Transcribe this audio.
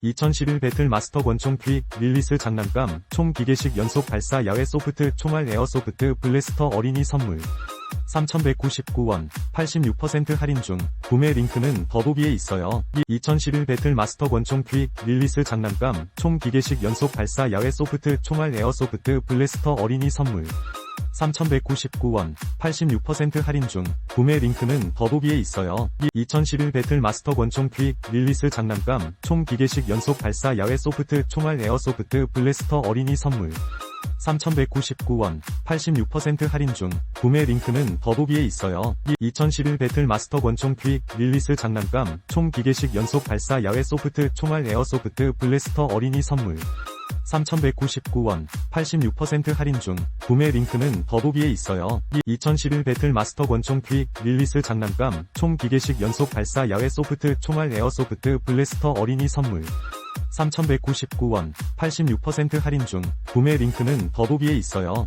2011 배틀 마스터 권총 퀵 릴리스 장난감 총 기계식 연속 발사 야외 소프트 총알 에어소프트 블래스터 어린이 선물. 3,199원 86% 할인 중. 구매 링크는 더보기에 있어요. 2011 배틀 마스터 권총 퀵 릴리스 장난감 총 기계식 연속 발사 야외 소프트 총알 에어소프트 블래스터 어린이 선물 3,199원 86% 할인 중 구매 링크는 더보기에 있어요. 2011 배틀 마스터 권총 퀵 릴리스 장난감 총 기계식 연속 발사 야외 소프트 총알 에어소프트 블래스터 어린이 선물 3,199원 86% 할인 중 구매 링크는 더보기에 있어요. 2011 배틀 마스터 권총 퀵 릴리스 장난감 총 기계식 연속 발사 야외 소프트 총알 에어소프트 블래스터 어린이 선물 3,199원 86% 할인 중 구매 링크는 더보기에 있어요. 2011 배틀 마스터 권총 퀵 릴리스 장난감 총 기계식 연속 발사 야외 소프트 총알 에어소프트 블래스터 어린이 선물 3,199원 86% 할인 중 구매 링크는 더보기에 있어요.